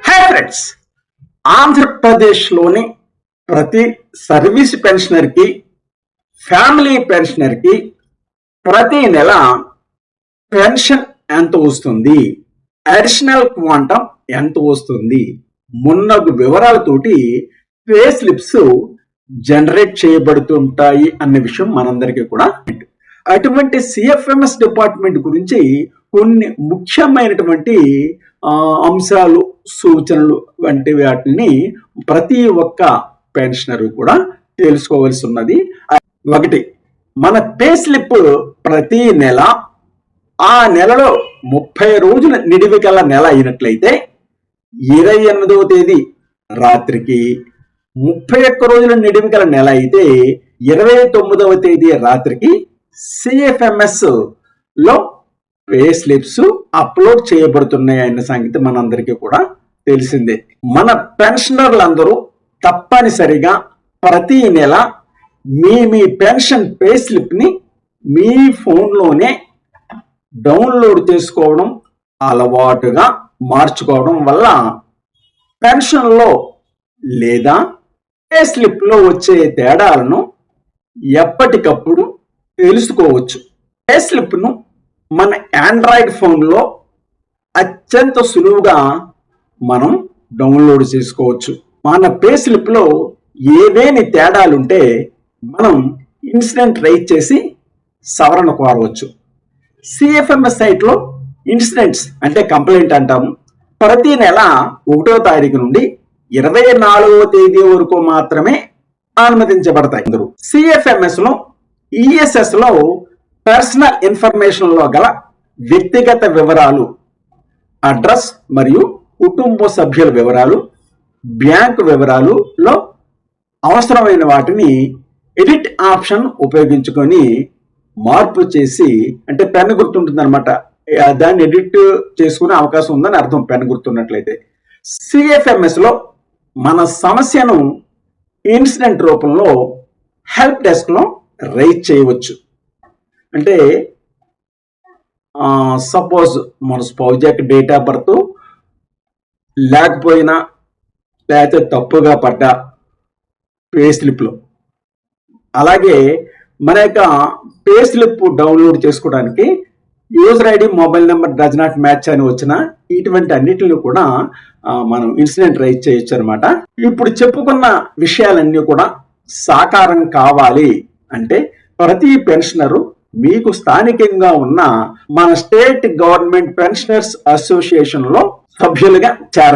Hi friends ఆంధ్రప్రదేశ్లోని ప్రతి service పెన్షనర్కి family పెన్షనర్కి ప్రతి నెల పెన్షన్ ఎంత వస్తుంది? అడిషనల్ క్వాంటం ఎంత వస్తుంది? మున్నగు వివరాలతోటి పే స్లిప్స్ జనరేట్ చేయబడుతుంటాయి అన్న విషయం మనందరికీ కూడా అటువంటి సిఎఫ్ఎంఎస్ డిపార్ట్మెంట్ గురించి కొన్ని ముఖ్యమైనటువంటి అంశాలు సూచనలు వంటి వాటిని ప్రతి ఒక్క పెన్షనర్ కూడా తెలుసుకోవాల్సి ఉన్నది. ఒకటి మన పే స్లిప్ ప్రతి నెల ఆ నెలలో ముప్పై రోజుల నిడివి గల నెల అయినట్లయితే ఇరవై ఎనిమిదవ తేదీ రాత్రికి ముప్పై ఒక్క రోజుల నిడివి గల నెల అయితే ఇరవై తొమ్మిదవ తేదీ రాత్రికి సిఎఫ్ఎంఎస్లో పే స్లిప్స్ అప్లోడ్ చేయబడుతున్నాయి అన్న సంగతి మనందరికీ కూడా తెలిసిందే. మన పెన్షనర్లందరూ తప్పనిసరిగా ప్రతి నెల మీ మీ పెన్షన్ పే స్లిప్ని మీ ఫోన్లోనే డౌన్లోడ్ చేసుకోవడం అలవాటుగా మార్చుకోవడం వల్ల పెన్షన్లో లేదా పే స్లిప్లో వచ్చే తేడాలను ఎప్పటికప్పుడు తెలుసుకోవచ్చు. పే స్లిప్ను మన ఆండ్రాయిడ్ ఫోన్లో అత్యంత సులువుగా మనం డౌన్లోడ్ చేసుకోవచ్చు. మన పే స్లిప్లో ఏవేని తేడాలుంటే మనం ఇన్సిడెంట్ రైట్ చేసి సవరణ కోరవచ్చు. సిఎఫ్ఎంఎస్ సైట్లో ఇన్సిడెంట్స్ అంటే కంప్లైంట్ అంటాము. ప్రతి నెల ఒకటో తారీఖు నుండి ఇరవై నాలుగవ తేదీ వరకు మాత్రమే అనుమతించబడతాయి అందరూ. సిఎఫ్ఎంఎస్లో ఈఎస్ఎస్లో పర్సనల్ ఇన్ఫర్మేషన్లో గల వ్యక్తిగత వివరాలు అడ్రస్ మరియు కుటుంబ సభ్యుల వివరాలు బ్యాంకు వివరాలులో అవసరమైన వాటిని ఎడిట్ ఆప్షన్ ఉపయోగించుకొని మార్పు చేసి అంటే పెన్ గుర్తుంటుందన్నమాట. దాన్ని ఎడిట్ చేసుకునే అవకాశం ఉందని అర్థం పెన్ గుర్తున్నట్లయితే. సిఎఫ్ఎంఎస్లో మన సమస్యను ఇన్సిడెంట్ రూపంలో హెల్ప్ డెస్క్లో రైజ్ చేయవచ్చు. అంటే సపోజ్ మన స్పౌజ్ డేట్ ఆఫ్ బర్త్ లేకపోయినా లేకపోతే తప్పుగా పడ్డ పే స్లిప్లో అలాగే మన యొక్క పే స్లిప్ డౌన్లోడ్ చేసుకోవడానికి user ID mobile number does not match అని వచ్చిన ఇటువంటి అన్నిటిని కూడా మనం ఇన్సిడెంట్ రైజ్ చేయొచ్చు అనమాట ఇప్పుడు చెప్పుకున్న విషయాలన్నీ కూడా సాకారం కావాలి అంటే ప్రతి పెన్షనరు మీకు స్థానికంగా ఉన్న మన స్టేట్ గవర్నమెంట్ పెన్షనర్స్ అసోసియేషన్లో సభ్యులుగా చేరండి.